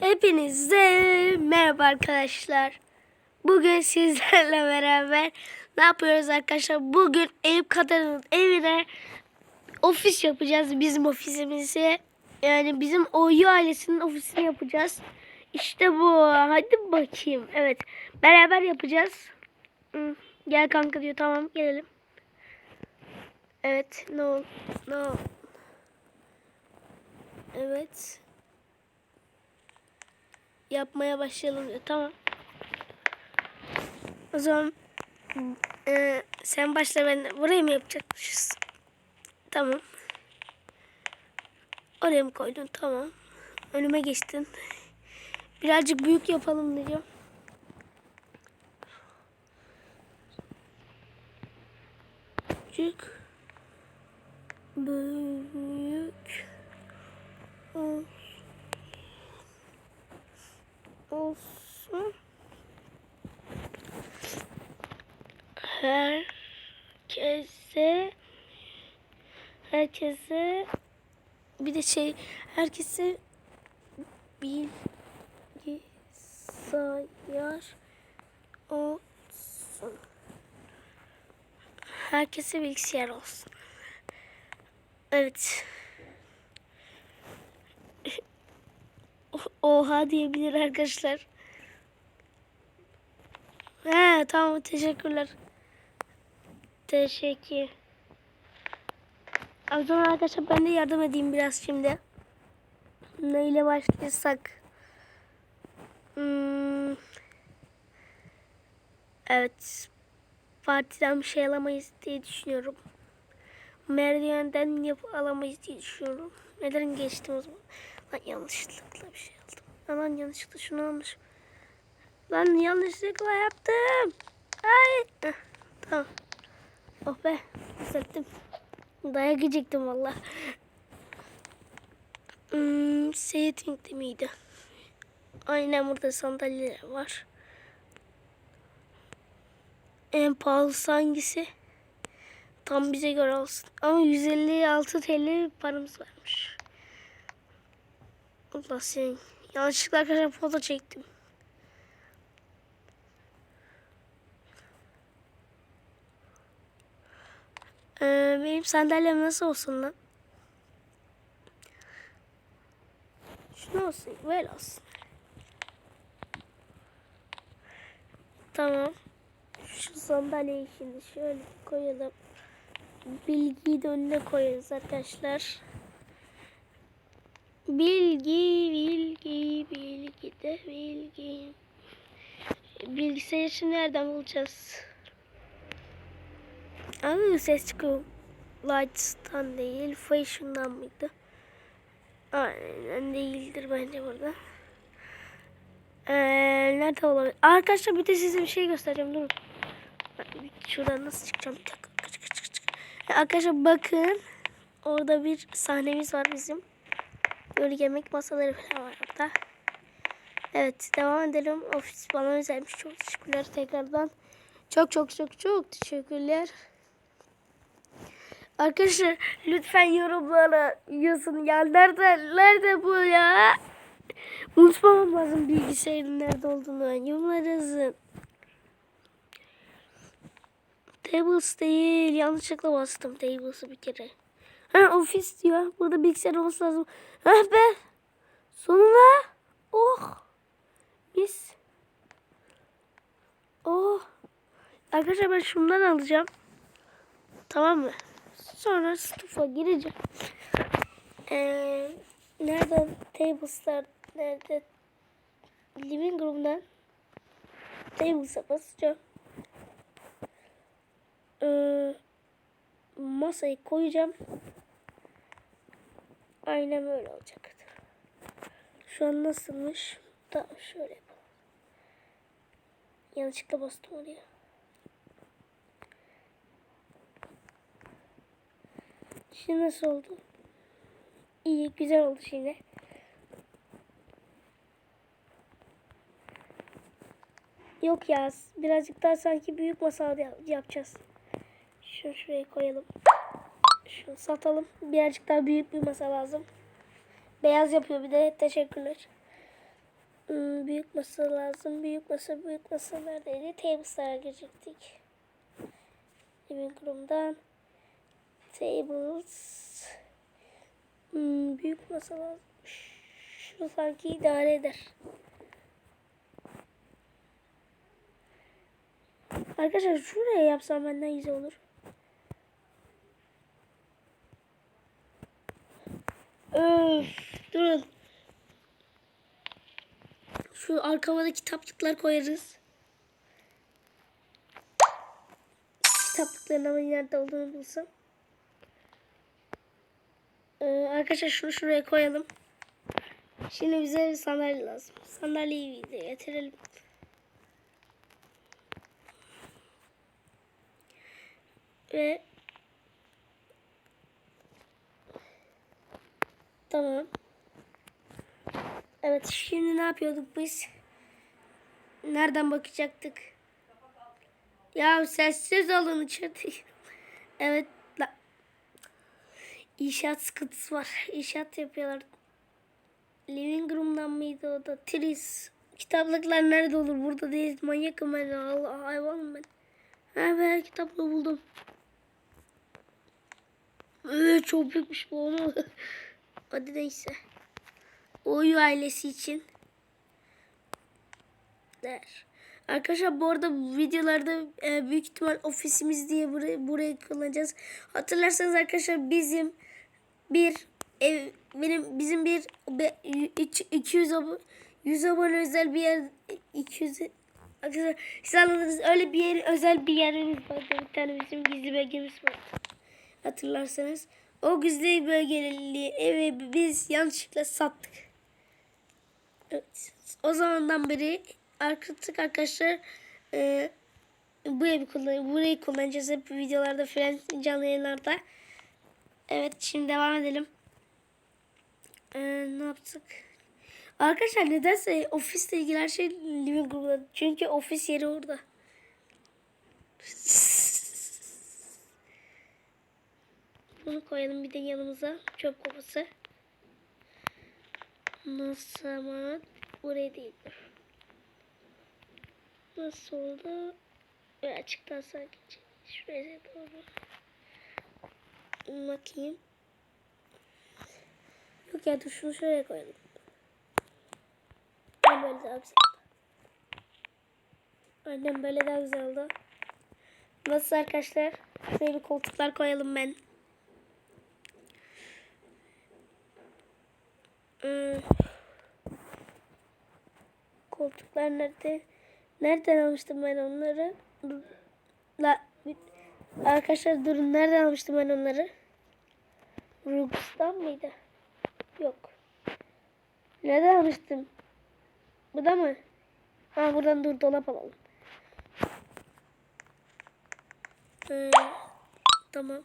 Hepinize merhaba arkadaşlar. Bugün sizlerle beraber ne yapıyoruz arkadaşlar? Bugün Eyüp Kadar'ın evine ofis yapacağız. Bizim ofisimizi. Yani bizim Oyu ailesinin ofisini yapacağız. İşte bu. Hadi bakayım. Evet. Beraber yapacağız. Gel kanka diyor. Tamam gelelim. Evet. No. No. Evet yapmaya başlayalım diyor. Tamam. O zaman e, sen başla ben burayı mı yapacakmışız? Tamam. Oraya mı koydun? Tamam. Önüme geçtin. Birazcık büyük yapalım diyor. Küçük. Büyük. olsun olsun. Herkese herkese bir de şey herkese bilgisayar olsun. Herkese bilgisayar olsun. Evet. Oha diyebilir arkadaşlar. He tamam teşekkürler. Teşekkür. O zaman arkadaşlar ben de yardım edeyim biraz şimdi. Neyle başlasak? Hmm. Evet. Partiden bir şey alamayız diye düşünüyorum. Merdivenden yapı alamayız diye düşünüyorum. Neden geçtim o zaman? Yanlışlıkla bir şey aldım. Lan yanlışlıkla şunu almışım. Lan yanlışlıkla yaptım. Ay. Heh, tamam. Oh be. Düzelttim. Dayak yiyecektim valla. Hmm, Setting'de miydi? Aynen burada sandalyeler var. En pahalısı hangisi? Tam bize göre olsun. Ama 156 TL paramız varmış. Allah senin. Yanlışlıkla arkadaşlar foto çektim. Ee, benim sandalyem nasıl olsun lan? Şunu olsun, böyle olsun. Tamam. Şu sandalyeyi şimdi şöyle koyalım. Bilgiyi de önüne koyarız arkadaşlar. Bilgi, bilgi, bilgi de bilgi. Bilgisayarı nereden bulacağız? Aa, ses çıkıyor. Lights'tan değil, Fashion'dan mıydı? Aynen değildir bence burada. Ee, nerede olabilir? Arkadaşlar bir de size bir şey göstereceğim. Durun. Şuradan nasıl çıkacağım? Kaç, kaç, kaç. Arkadaşlar bakın. Orada bir sahnemiz var bizim. Böyle yemek masaları falan var orada. Evet devam edelim. Ofis bana özelmiş. Çok teşekkürler tekrardan. Çok çok çok çok teşekkürler. Arkadaşlar lütfen yorumlara yazın. Ya nerede, nerede bu ya? Unutmamam lazım bilgisayarın nerede olduğunu. Yorumlara yazın. Tables değil. Yanlışlıkla bastım tables'ı bir kere. Ha ofis diyor. Burada bilgisayar olması lazım. Ha be. Sonunda. Oh. Mis. Oh. Arkadaşlar ben şundan alacağım. Tamam mı? Sonra stufa gireceğim. Ee, nereden? Tables'lar nerede? Living room'dan tables'a basacağım. Ee, masayı koyacağım. Aynen böyle olacak. Şu an nasılmış? Tamam şöyle yapalım. Yanlışlıkla bastım oraya. Şimdi nasıl oldu? İyi, güzel oldu şimdi. Yok ya, birazcık daha sanki büyük masal yapacağız. Şunu şuraya koyalım. Şunu satalım. Birazcık daha büyük bir masa lazım. Beyaz yapıyor bir de. Teşekkürler. Hmm, büyük masa lazım. Büyük masa, büyük masa neredeydi? Tables'lara girecektik. Living room'dan. Tables. Hmm, büyük masa lazım. Şu sanki idare eder. Arkadaşlar şuraya yapsam benden güzel olur. Durun. Şu arkama da kitaplıklar koyarız. Kitaplıkların ama nerede olduğunu bulsam. Ee, arkadaşlar şunu şuraya koyalım. Şimdi bize bir sandalye lazım. Sandalyeyi de getirelim. Ve Tamam. Evet şimdi ne yapıyorduk biz? Nereden bakacaktık? Ya sessiz olun içeride. Evet. La. İnşaat sıkıntısı var. İnşaat yapıyorlar. Living room'dan mıydı o da? Tris. Kitaplıklar nerede olur? Burada değil. Manyakım ben. Allah hayvanım ben. Ha ben kitaplığı buldum. Evet çok büyükmüş bu onu. Hadi neyse. Oyu ailesi için. Der. Arkadaşlar bu arada videolarda e, büyük ihtimal ofisimiz diye burayı, burayı kullanacağız. Hatırlarsanız arkadaşlar bizim bir ev benim bizim bir be- üç- 200 abone 100 abone özel bir yer 200 arkadaşlar siz anladınız öyle bir yer özel bir yerimiz vardı bir tane bizim gizli bölgemiz vardı hatırlarsanız o gizli bölgeli evi biz yanlışlıkla sattık evet o zamandan beri artık arkadaşlar e, bu evi kullan burayı kullanacağız hep videolarda falan canlı yayınlarda evet şimdi devam edelim ee, ne yaptık? Arkadaşlar nedense ofisle ilgili her şey living room'da. Çünkü ofis yeri orada. Bunu koyalım bir de yanımıza. Çöp kovası. Nasıl ama buraya değil. Nasıl oldu? Böyle açıktan sanki. Şuraya doğru. Bakayım. Yok ya dur şunu şuraya koyalım. Ben böyle daha güzel. Annem böyle daha güzel oldu. Nasıl arkadaşlar? Şöyle bir koltuklar koyalım ben. Hmm. Koltuklar nerede? Nereden almıştım ben onları? La, arkadaşlar durun nereden almıştım ben onları? Rugs'tan mıydı? Yok. Nereden almıştım? Bu da mı? Ha buradan dur dolap alalım. Ee, tamam.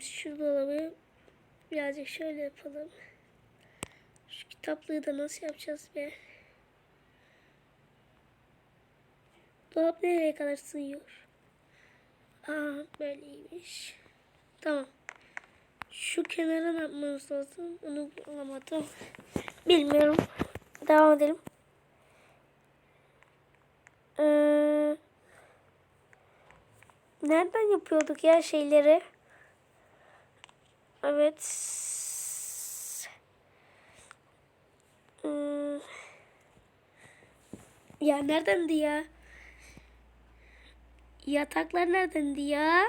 Şu dolabı birazcık şöyle yapalım. Şu kitaplığı da nasıl yapacağız be? Dolap nereye kadar sığıyor? Aa böyleymiş. Tamam. Şu kenara ne yapmamız lazım? Onu bulamadım. Bilmiyorum. Devam edelim. Ee, nereden yapıyorduk ya şeyleri? Evet. Hmm. Ya neredendi ya? Yataklar neredendi ya?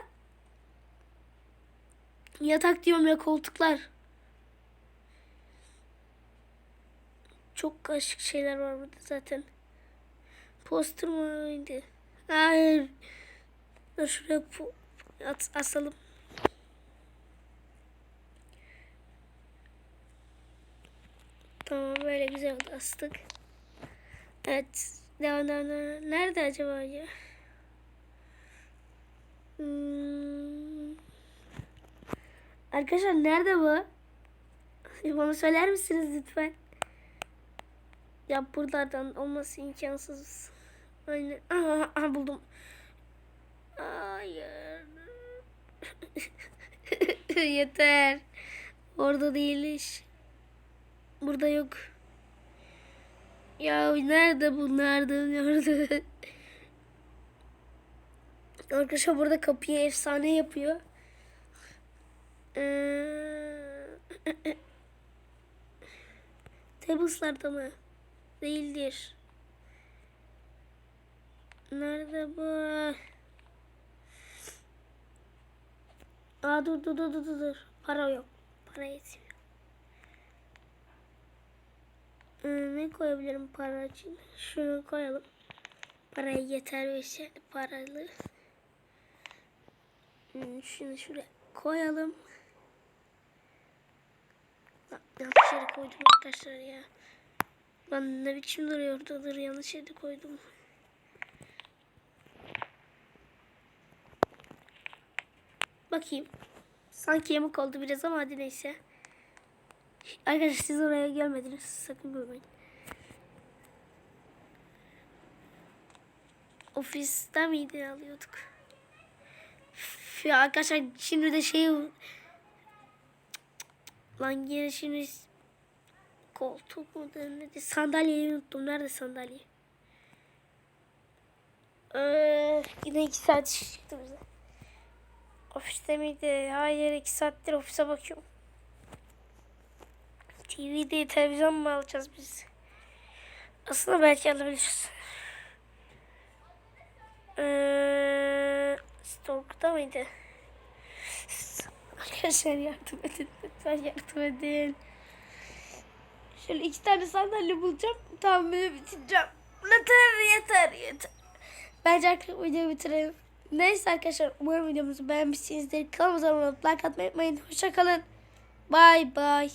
Yatak diyorum ya koltuklar. Çok karışık şeyler var burada zaten. Poster mıydı? Hayır. Dur şuraya at, asalım. Tamam böyle güzel astık. Evet. Devam devam devam. Nerede acaba ya? Hmm. Arkadaşlar nerede bu? Bana söyler misiniz lütfen? Ya buralardan olması imkansız. Aynen. Aha, aha buldum. Hayır. Yeter. Orada değil iş. Burada yok. Ya nerede bu? Nerede? Nerede? Arkadaşlar burada kapıyı efsane yapıyor. Ee, Tables'larda mı? Değildir. Nerede bu? Aa dur dur dur dur dur. Para yok. Para yetmiyor. Ee, ne koyabilirim para için? Şunu koyalım. Paraya yeter ve şey paralı. Hmm, şunu şuraya koyalım. Yanlış yere koydum arkadaşlar ya. Lan ne biçim duruyor oradadır yanlış yere koydum. Bakayım. Sanki yamuk oldu biraz ama hadi neyse. Arkadaşlar siz oraya gelmediniz. Sakın görmeyin. Ofiste miydi alıyorduk? Ya arkadaşlar şimdi de şey... Lan yine şimdi... Koltuk mu denedi? Sandalyeyi unuttum. Nerede sandalye? Ee, yine iki saat çıktı bize. Ofiste miydi? Hayır iki saattir ofise bakıyorum. TV değil televizyon mu alacağız biz? Aslında belki alabiliriz. Ee, Stoke'da mıydı? Arkadaşlar yardım edin. Lütfen yardım edin. Şöyle iki tane sandalye bulacağım. Tamam böyle bitireceğim. Yeter yeter yeter. Bence artık videoyu bitirelim. Neyse arkadaşlar umarım videomuzu beğenmişsinizdir. Kanalımıza abone olup like atmayı unutmayın. Hoşçakalın. Bye bye.